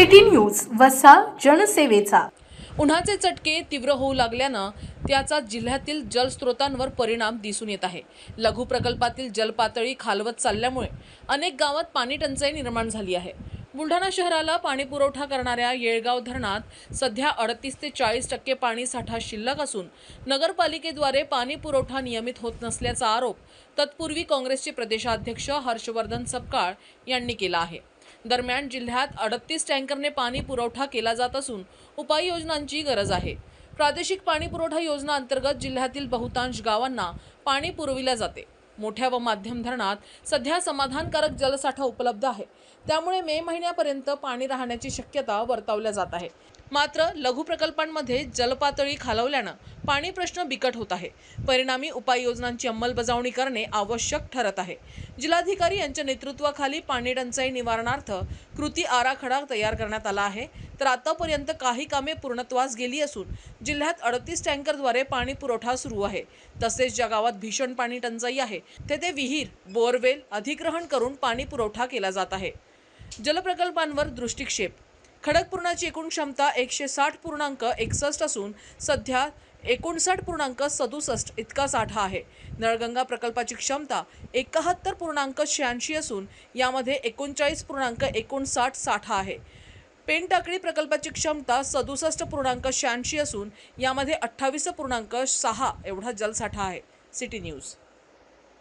City news वसा जनसेवेचा. उन्हाचे चटके तीव्र होऊ लागल्यानं त्याचा जिल्ह्यातील जलस्रोतांवर परिणाम दिसून येत आहे. लघु प्रकल्पातील जलपातळी खालवत चालल्यामुळे अनेक गावात पाणी टंचाई निर्माण झाली आहे. बुलढाणा शहराला पाणीपुरवठा करणाऱ्या येळगाव धरणात सध्या अडतीस ते चाळीस टक्के पाणी साठा शिल्लक असून नगरपालिकेद्वारे पाणी पुरवठा नियमित होत नसल्याचा आरोप तत्पूर्वी काँग्रेसचे प्रदेशाध्यक्ष हर्षवर्धन सपकाळ यांनी केला आहे. दरम्यान जिल्ह्यात अडतीस टँकरने पाणी पुरवठा केला जात असून उपाययोजनांची गरज आहे. प्रादेशिक पाणी पुरवठा योजना अंतर्गत जिल्ह्यातील बहुतांश गावांना पाणी पुरविल्या जाते. मोठ्या व माध्यम धरणात सध्या समाधानकारक जलसाठा उपलब्ध आहे. त्यामुळे मे महिन्यापर्यंत पाणी राहण्याची शक्यता वर्तवल्या जात आहे. मात्र लघु प्रकल्पांमध्ये जलपातळी खालवल्यानं पाणी प्रश्न बिकट होत आहे. परिणामी उपाययोजनांची अंमलबजावणी करणे आवश्यक ठरत आहे. जिल्हाधिकारी यांच्या नेतृत्वाखाली पाणी टंचाई निवारणार्थ कृती आराखडा तयार करण्यात आला आहे. तर आतापर्यंत काही कामे पूर्णत्वास गेली असून जिल्ह्यात अडतीस टँकरद्वारे पाणी पुरवठा सुरू आहे. तसेच ज्या गावात भीषण पाणी टंचाई आहे तेथे विहीर बोअरवेल अधिग्रहण करून पाणी पुरवठा केला जात आहे. जलप्रकल्पांवर दृष्टिक्षेप खडकपूर्णाची एकूण क्षमता एकशे साठ पूर्णांक एकसष्ट असून सध्या एकोणसाठ पूर्णांक सदुसष्ट इतका साठा आहे. नळगंगा प्रकल्पाची क्षमता एकाहत्तर पूर्णांक शहाऐंशी असून यामध्ये एकोणचाळीस पूर्णांक एकोणसाठ साठा आहे. पेनटाकळी प्रकल्पाची क्षमता सदुसष्ट पूर्णांक शहाऐंशी असून यामध्ये अठ्ठावीस पूर्णांक सहा एवढा जलसाठा आहे. City news.